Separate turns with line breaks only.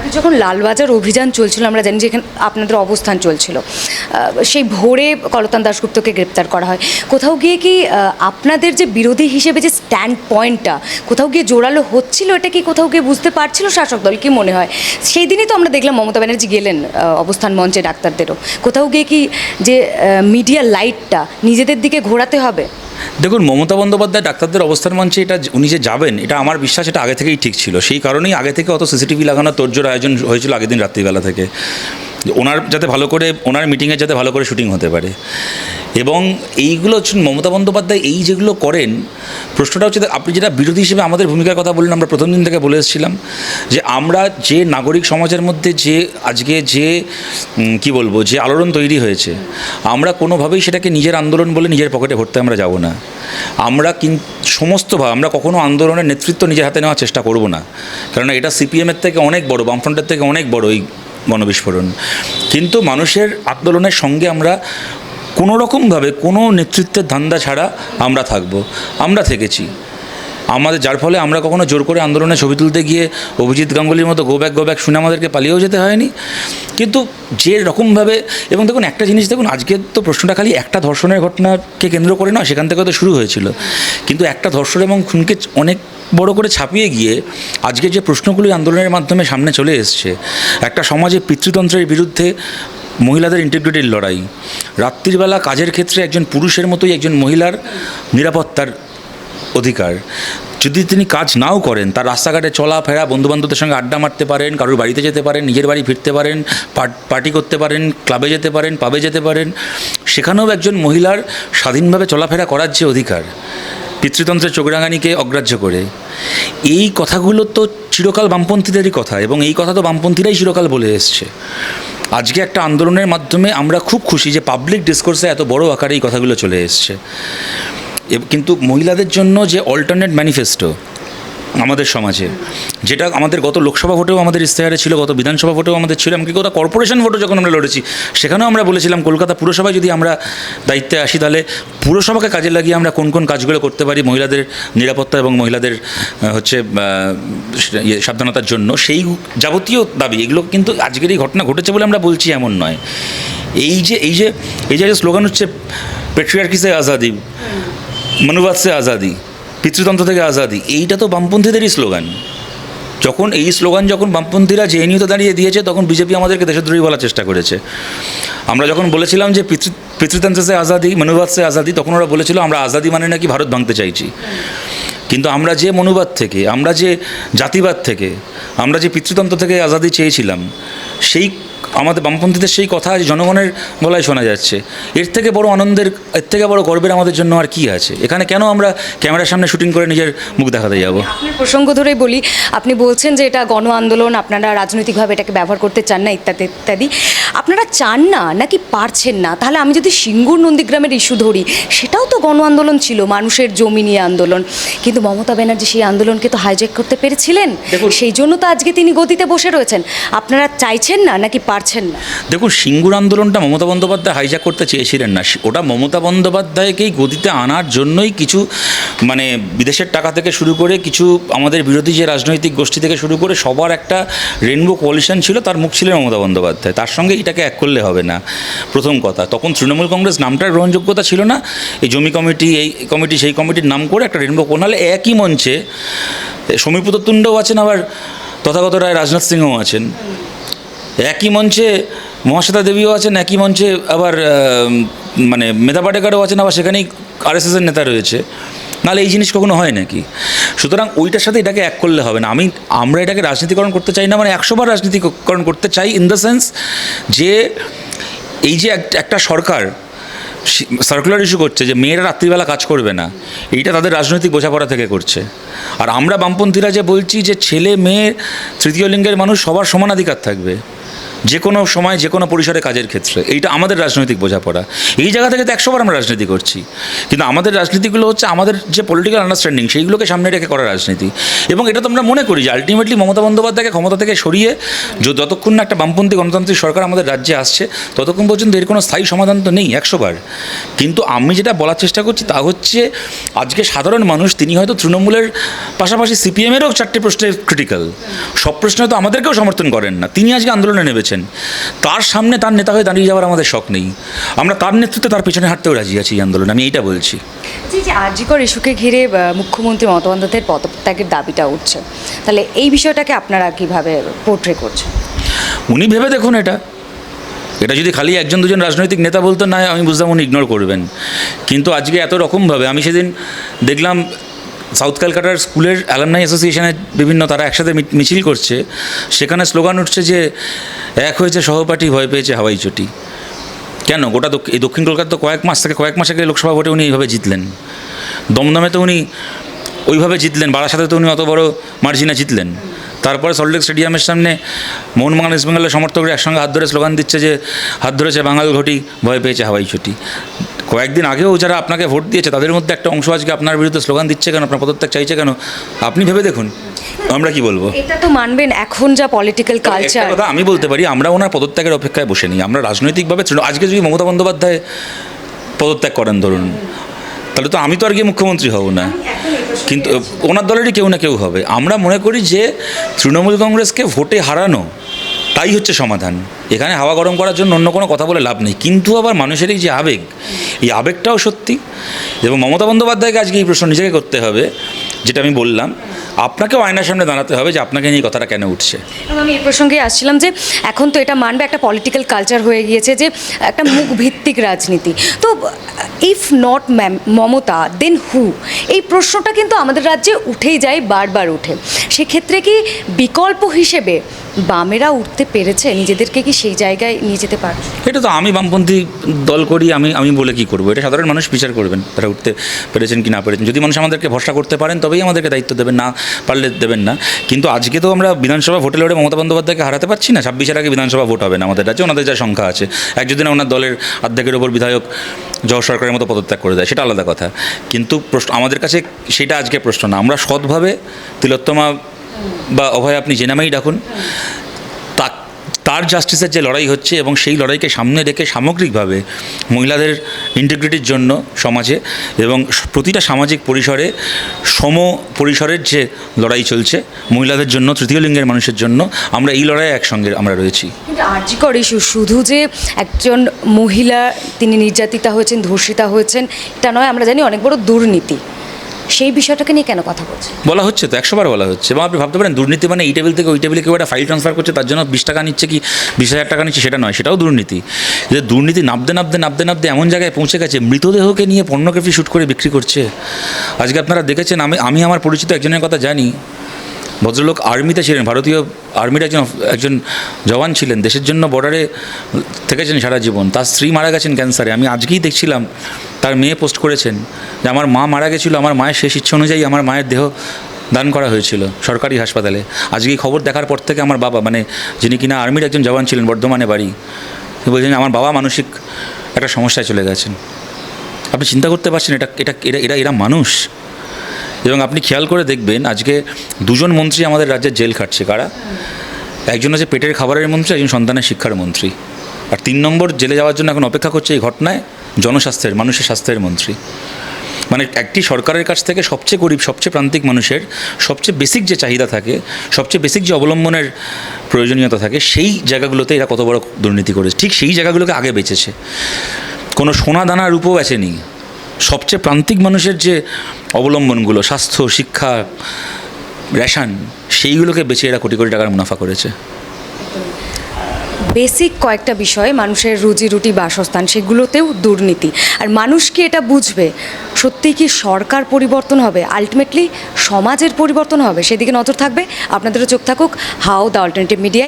আগে যখন লালবাজার অভিযান চলছিল, আমরা জানি যে এখানে আপনাদের অবস্থান চলছিল সেই ভোরে কলতান দাশগুপ্তকে গ্রেপ্তার করা হয়। কোথাও গিয়ে কি আপনাদের যে বিরোধী হিসেবে যে স্ট্যান্ড পয়েন্টটা কোথাও গিয়ে জোরালো হচ্ছিল? এটা কি কোথাও গিয়ে বুঝতে পারছিল শাসক দল? কি মনে হয়? সেই দিনই তো আমরা দেখলাম মমতা ব্যানার্জি গেলেন অবস্থান মঞ্চে ডাক্তারদেরও। কোথাও গিয়ে কি যে মিডিয়া লাইটটা নিজেদের দিকে ঘোরাতে হবে?
দেখুন, মমতা বন্দ্যোপাধ্যায় ডাক্তারদের অবস্থান মঞ্চে এটা উনি যে যাবেন, এটা আমার বিশ্বাস, এটা আগে থেকেই ঠিক ছিল। সেই কারণেই আগে থেকে অত সিসিটিভি লাগানোর তোরজোর আয়োজন হয়েছিল আগের দিন রাত্রিবেলা থেকে। ওনার যাতে ভালো করে, ওনার মিটিংয়ে যাতে ভালো করে শুটিং হতে পারে। এবং এইগুলো হচ্ছেন মমতা বন্দ্যোপাধ্যায় এই যেগুলো করেন, প্রশ্নটা হচ্ছে আপনি যেটা বিরোধী হিসেবে আমাদের ভূমিকার কথা বললেন, আমরা প্রথম দিন থেকে বলে এসেছিলাম যে আমরা যে নাগরিক সমাজের মধ্যে যে আজকে যে কি বলব, যে আলোড়ন তৈরি হয়েছে, আমরা কোনোভাবেই সেটাকে নিজের আন্দোলন বলে নিজের পকেটে ভরতে আমরা যাব না। আমরা কিন সমস্তভাবে আমরা কখনো আন্দোলনের নেতৃত্ব নিজের হাতে নেওয়ার চেষ্টা করব না। কেননা এটা সিপিএমের থেকে অনেক বড়, বামফ্রন্টের থেকে অনেক বড় এই গণবিস্ফোরণ কিন্তু মানুষের আন্দোলনের সঙ্গে আমরা কোনো রকমভাবে কোনো নেতৃত্বের ধান্দা ছাড়া আমরা থাকব আমরা থেকেছি। আমাদের যার ফলে আমরা কখনো জোর করে আন্দোলনে ছবি তুলতে গিয়ে অভিজিৎ গাঙ্গুলির মতো গো ব্যাক গো ব্যাক শুনে আমাদেরকে পালিয়েও যেতে হয়নি। কিন্তু যে রকমভাবে, এবং দেখুন একটা জিনিস, দেখুন আজকে তো প্রশ্নটা খালি একটা ধর্ষণের ঘটনাকে কেন্দ্র করে নয়, সেখান থেকে তো শুরু হয়েছিল। কিন্তু একটা ধর্ষণ এবং খুনকে অনেক বড় করে ছাপিয়ে গিয়ে আজকে যে প্রশ্নগুলি আন্দোলনের মাধ্যমে সামনে চলে এসছে, একটা সমাজে পিতৃতন্ত্রের বিরুদ্ধে মহিলাদের ইন্টিগ্রিটির লড়াই। রাত্রিবেলা কাজের ক্ষেত্রে একজন পুরুষের মতোই একজন মহিলার নিরাপত্তার অধিকার। যদি তিনি কাজ নাও করেন, তার রাস্তাঘাটে চলাফেরা বন্ধুবান্ধবদের সঙ্গে আড্ডা মারতে পারেন, কারোর বাড়িতে যেতে পারেন, নিজের বাড়ি ফিরতে পারেন পার্টি করতে পারেন ক্লাবে যেতে পারেন পাবে যেতে পারেন, সেখানেও একজন মহিলার স্বাধীনভাবে চলাফেরা করার যে অধিকার, পিতৃতন্ত্রের চোখরাঙানিকে অগ্রাহ্য করে। এই কথাগুলো তো চিরকাল বামপন্থীদেরই কথা এবং এই কথা তো বামপন্থীরাই চিরকাল বলে এসছে। আজকে একটা আন্দোলনের মাধ্যমে আমরা খুব খুশি যে পাবলিক ডিসকোর্সে এত বড় আকারে এই কথাগুলো চলে এসছে। কিন্তু মহিলাদের জন্য যে অল্টারনেট ম্যানিফেস্টো আমাদের সমাজে যেটা আমাদের গত লোকসভা ভোটেও আমাদের ইস্তেহারে ছিল গত বিধানসভা ভোটেও আমাদের ছিল এমনকি গত কর্পোরেশন ভোটও যখন আমরা লড়েছি সেখানেও আমরা বলেছিলাম কলকাতা পুরসভায় যদি আমরা দায়িত্বে আসি তাহলে পুরসভাকে কাজে লাগিয়ে আমরা কোন কোন কাজগুলো করতে পারি মহিলাদের নিরাপত্তা এবং মহিলাদের হচ্ছে ইয়ে, সাবধানতার জন্য? সেই যাবতীয় দাবি এগুলো কিন্তু আজকের এই ঘটনা ঘটেছে বলে আমরা বলছি এমন নয়। এই যে এই যে এই যে স্লোগান হচ্ছে পেট্রিয়ার্কিসে আজাদি। মনুবাদ সে আজাদি, পিতৃতন্ত্র থেকে আজাদি, এইটা তো বামপন্থীদেরই স্লোগান। যখন এই স্লোগান যখন বামপন্থীরা জেএনইউতে দাঁড়িয়ে দিয়েছে, তখন বিজেপি আমাদেরকে দেশদ্রোহী বলার চেষ্টা করেছে। আমরা যখন বলেছিলাম যে পিতৃ পিতৃতন্ত্র সে আজাদি মনুবাদ সে আজাদি, তখন ওরা বলেছিল, আমরা আজাদি মানে নাকি ভারত ভাঙতে চাইছি। কিন্তু আমরা যে মনুবাদ থেকে, আমরা যে জাতিবাদ থেকে, আমরা যে পিতৃতন্ত্র থেকে আজাদি চেয়েছিলাম, সেই আমাদের বামপন্থীদের সেই কথা আজ জনগণের গলায় শোনা যাচ্ছে। এর থেকে বড় আনন্দের এর থেকে বড় গর্বের আমাদের জন্য আর কি আছে? এখানে কেন আমরা ক্যামেরার সামনে শুটিং করে নিজের মুখ দেখাতে যাব?
আপনার প্রসঙ্গ ধরেই বলি আপনি বলছেন যে এটা গণ আন্দোলন আপনারা রাজনৈতিকভাবে এটাকে ব্যবহার করতে চান না ইত্যাদি ইত্যাদি। আপনারা চান না নাকি পারছেন না? তাহলে আমি যদি সিঙ্গুর নন্দীগ্রামের ইস্যু ধরি সেটাও তো গণ আন্দোলন ছিল মানুষের জমি নিয়ে আন্দোলন। কিন্তু মমতা ব্যানার্জি সেই আন্দোলনকে তো হাইজ্যাক করতে পেরেছিলেন। সেই জন্য তো আজকে তিনি গতিতে বসে রয়েছেন। আপনারা চাইছেন না নাকি পারছেন না।
দেখুন, সিঙ্গুর আন্দোলনটা মমতা বন্দ্যোপাধ্যায় হাইজ্যাক করতে চেয়েছিলেন না। ওটা মমতা বন্দ্যোপাধ্যায়কেই গদিতে আনার জন্যই কিছু মানে বিদেশের টাকা থেকে শুরু করে কিছু আমাদের বিরোধী যে রাজনৈতিক গোষ্ঠী থেকে শুরু করে সবার একটা রেনবো কোয়ালিশন ছিল, তার মুখ ছিলেন মমতা বন্দ্যোপাধ্যায়। তার সঙ্গে এটাকে এক করলে হবে না, প্রথম কথা। তখন তৃণমূল কংগ্রেস নামটার গ্রহণযোগ্যতা ছিল না। এই জমি কমিটি, এই কমিটি, সেই কমিটির নাম করে একটা রেনবো কোনালে একই মঞ্চে তুণ্ডও আছেন আবার তথাগত রায় রাজনাথ সিংহও আছেন। একই মঞ্চে মহাশ্বেতা দেবীও আছেন, একই মঞ্চে আবার মানে মেধা পাটেকারও আছেন, আবার সেখানেই আরএসএসের নেতা রয়েছে। নাহলে এই জিনিস কখনো হয় নাকি? সুতরাং ওইটার সাথে এটাকে এক করলে হবে না। আমি, আমরা এটাকে রাজনীতিকরণ করতে চাই না মানে একশোবার রাজনীতিকরণ করতে চাই ইন দ্য সেন্স যে এই যে এক- একটা সরকার সার্কুলার ইস্যু করছে যে মেয়েরা রাত্রিবেলা কাজ করবে না, এইটা তাদের রাজনৈতিক বোঝাপড়া থেকে করছে। আর আমরা বামপন্থীরা যে বলছি যে ছেলে, মেয়ে, তৃতীয় লিঙ্গের মানুষ সবার সমানাধিকার থাকবে যে কোনো সময়, যে কোনো পরিসরে কাজের ক্ষেত্রে। এইটা আমাদের রাজনৈতিক বোঝাপড়া। এই জায়গা থেকে তো একশোবার আমরা রাজনীতি করছি। কিন্তু আমাদের রাজনীতিগুলো হচ্ছে আমাদের যে পলিটিক্যাল আন্ডারস্ট্যান্ডিং সেইগুলোকে সামনে রেখে করা রাজনীতি। এবং এটা তো আমরা মনে করি যে আলটিমেটলি মমতা বন্দ্যোপাধ্যায়কে ক্ষমতা থেকে সরিয়ে যতক্ষণ না একটা বামপন্থী গণতান্ত্রিক সরকার আমাদের রাজ্যে আসছে, ততক্ষণ পর্যন্ত এর কোনো স্থায়ী সমাধান তো নেই একশোবার। কিন্তু আমি যেটা বলার চেষ্টা করছি তা হচ্ছে, আজকে সাধারণ মানুষ, তিনি হয়তো তৃণমূলের পাশাপাশি সিপিএমেরও চারটে প্রশ্নে ক্রিটিক্যাল সব প্রশ্নে তো আমাদেরকেও সমর্থন করেন না। তিনি আজকে আন্দোলনে নেমেছেন। তার সামনে তার নেতা হয়ে দাঁড়িয়ে যাওয়ার আমাদের শখ নেই। আমরা তার নেতৃত্বে তার পেছনে হাঁটতেও রাজি আছি এই আন্দোলনে। আমি এইটা বলছি।
জি যে আরজিকর ইস্যুকে ঘিরে মুখ্যমন্ত্রী মমতা বন্দ্যোপাধ্যায়ের পদত্যাগের দাবিটা উঠছে। তাহলে এই বিষয়টাকে আপনারা কীভাবে পোর্ট্রে করছেন?
উনি ভেবে দেখুন এটা। এটা যদি খালি একজন দুজন রাজনৈতিক নেতা বলতো না আমি বুঝতাম উনি ইগনোর করবেন। কিন্তু আজকে এত রকমভাবে আমি সেদিন দেখলাম সাউথ ক্যালকাটার স্কুলের অ্যালামনাই অ্যাসোসিয়েশনের বিভিন্ন তারা একসাথে মিছিল করছে। সেখানে স্লোগান উঠছে যে, এক হয়েছে সহপাঠী, ভয় পেয়েছে হাওয়াই চটি। কেন? গোটা এই দক্ষিণ কলকাতা তো কয়েক মাস থেকে কয়েক মাস আগে লোকসভা ভোটে উনি এইভাবে জিতলেন। দমদমে তো উনি ওইভাবে জিতলেন, বারাসাতে তো উনি অত বড় মার্জিনা জিতলেন। তারপরে সল্টলেক স্টেডিয়ামের সামনে মোহনবাগান ইস্ট বেঙ্গলের সমর্থকরা একসঙ্গে হাত ধরে স্লোগান দিচ্ছে যে হাত ধরেছে বাঙাল ঘটি ভয় পেয়েছে হাওয়াই ছুটি কয়েকদিন আগেও যারা আপনাকে ভোট দিয়েছে তাদের মধ্যে একটা অংশ আজকে আপনার বিরুদ্ধে স্লোগান দিচ্ছে কেন আপনার পদত্যাগ চাইছে কেন আপনি ভেবে দেখুন। আমরা কি বলব?
এটা তো মানবেন এখন যা পলিটিক্যাল কালচার
কথা আমি বলতে পারি আমরা ওনার পদত্যাগের অপেক্ষায় বসে নিই। আমরা রাজনৈতিকভাবে আজকে যদি মমতা বন্দ্যোপাধ্যায় পদত্যাগ করেন ধরুন তাহলে তো আমি তো আর গিয়ে মুখ্যমন্ত্রী হব না। কিন্তু ওনার দলেরই কেউ না কেউ হবে। আমরা মনে করি যে তৃণমূল কংগ্রেসকে ভোটে হারানো তাই হচ্ছে সমাধান। এখানে হাওয়া গরম করার জন্য অন্য কোনো কথা বলে লাভ নেই। কিন্তু আবার মানুষের এই যে আবেগ এই আবেগটাও সত্যি। এবং মমতা বন্দ্যোপাধ্যায়কে আজকে এই প্রশ্ন নিজেকে করতে হবে যেটা আমি বললাম, আপনাকেও আয়নার সামনে দাঁড়াতে হবে যে আপনাকে নিয়ে কথাটা কেন উঠছে।
আমি এই প্রসঙ্গে আসছিলাম যে এখন তো এটা মানবে একটা পলিটিক্যাল কালচার হয়ে গিয়েছে যে একটা মুখ ভিত্তিক রাজনীতি। তো if not Mamata then who এই প্রশ্নটা কিন্তু আমাদের রাজ্যে উঠেই যায় বারবার উঠে। সেক্ষেত্রে কি বিকল্প হিসেবে বামেরা উঠতে পেরেছে, নিজেদেরকে কি সেই জায়গায় নিয়ে যেতে পারে?
এটা তো আমি বামপন্থী দল করি, আমি আমি বলে কি করব? এটা সাধারণ মানুষ বিচার করবেন, তারা উঠতে পেরেছেন কি না পেরেছেন। যদি মানুষ আমাদেরকে ভরসা করতে পারেন, তবেই আমাদেরকে দায়িত্ব দেবেন, না পারলে দেবেন না। কিন্তু আজকে তো আমরা বিধানসভা ভোটে লড়ে মমতা বন্দ্যোপাধ্যায়কে হারাতে পারছি না, ছাব্বিশের আগে বিধানসভা ভোট হবে না আমাদের রাজ্যে, ওনাদের যা সংখ্যা আছে। এক যদি না ওনার দলের অর্ধেকের ওপর বিধায়ক জহ সরকারের মতো পদত্যাগ করে দেয়, সেটা আলাদা কথা। কিন্তু প্রশ্ন, আমাদের কাছে সেটা আজকে প্রশ্ন না। আমরা সৎভাবে তিলোত্তমা বা অভয়, আপনি যে নামেই ডাকুন। তার জাস্টিসের যে লড়াই হচ্ছে এবং সেই লড়াইকে সামনে রেখে সামগ্রিকভাবে মহিলাদের ইন্টিগ্রিটির জন্য সমাজে এবং প্রতিটা সামাজিক পরিসরে, সম পরিসরের যে লড়াই চলছে, মহিলাদের জন্য, তৃতীয় লিঙ্গের মানুষের জন্য, আমরা এই লড়াইয়ে একসঙ্গে আমরা রয়েছি।
আর্যিকর ইস্যু শুধু যে একজন মহিলা, তিনি নির্যাতিতা হয়েছেন, ধর্ষিতা হয়েছেন, এটা নয়, আমরা জানি অনেক বড় দুর্নীতি। সেই বিষয়টাকে নিয়ে কেন কথা বলছে?
বলা হচ্ছে তো একশোবার বলা হচ্ছে। এবং আপনি ভাবতে পারেন, দুর্নীতি মানে এই টেবিল থেকে ওই টেবিলে কেউ একটা ফাইল ট্রান্সফার করছে, তার জন্য বিশ টাকা নিচ্ছে কি, বিশ হাজার টাকা নিচ্ছে, সেটা নয়, সেটাও দুর্নীতি। যে দুর্নীতি নাবতে নাবতে নাবতে নাবতে এমন জায়গায় পৌঁছে গেছে, মৃতদেহকে নিয়ে পর্নোগ্রাফি শ্যুট করে বিক্রি করছে। আজকে আপনারা দেখেছেন, আমি আমি আমার পরিচিত একজনের কথা জানি ভদ্রলোক আর্মিতে ছিলেন, ভারতীয় আর্মির একজন একজন জওয়ান ছিলেন, দেশের জন্য বর্ডারে থেকেছেন সারা জীবন। তার স্ত্রী মারা গেছেন ক্যান্সারে। আমি আজকেই দেখছিলাম, তার মেয়ে পোস্ট করেছেন যে আমার মা মারা গেছিল, আমার মায়ের শেষ ইচ্ছে অনুযায়ী আমার মায়ের দেহ দান করা হয়েছিল সরকারি হাসপাতালে। আজকে খবর দেখার পর থেকে আমার বাবা মানে যিনি কিনা আর্মির একজন জওয়ান ছিলেন, বর্ধমানে বাড়ি বলছেন, আমার বাবা মানসিক একটা সমস্যায় চলে গেছেন। আপনি চিন্তা করতে পারছেন এটা এটা, এরা এরা মানুষ? এবং আপনি খেয়াল করে দেখবেন, আজকে দুজন মন্ত্রী আমাদের রাজ্যের জেল খাটছে। কারা? একজন হচ্ছে পেটের খাবারের মন্ত্রী, একজন সন্তানের শিক্ষার মন্ত্রী। আর তিন নম্বর জেলে যাওয়ার জন্য এখন অপেক্ষা করছে এই ঘটনায় জনস্বাস্থ্যের, মানুষের স্বাস্থ্যের মন্ত্রী। মানে একটি সরকারের কাছ থেকে সবচেয়ে গরিব, সবচেয়ে প্রান্তিক মানুষের সবচেয়ে বেসিক যে চাহিদা থাকে, সবচেয়ে বেসিক যে অবলম্বনের প্রয়োজনীয়তা থাকে, সেই জায়গাগুলোতে এরা কত বড় দুর্নীতি করেছে। ঠিক সেই জায়গাগুলোকে আগে বেঁচেছে। কোনো সোনা দানা রূপও বেচেনি। সবচেয়ে প্রান্তিক মানুষের যে অবলম্বনগুলো, স্বাস্থ্য, শিক্ষা, রেশন, সেইগুলোকে বেছে এরা কোটি কোটি টাকার মুনাফা করেছে।
বেসিক কয়েকটা বিষয়, মানুষের রুজি রুটি, বাসস্থান, সেগুলোতেও দুর্নীতি। আর মানুষ কি এটা বুঝবে? সত্যিই কি সরকার পরিবর্তন হবে? আলটিমেটলি সমাজের পরিবর্তন হবে? সেদিকে নজর থাকবে। আপনাদেরও চোখ থাকুক হাউ দ্য অল্টারনেটিভ মিডিয়া।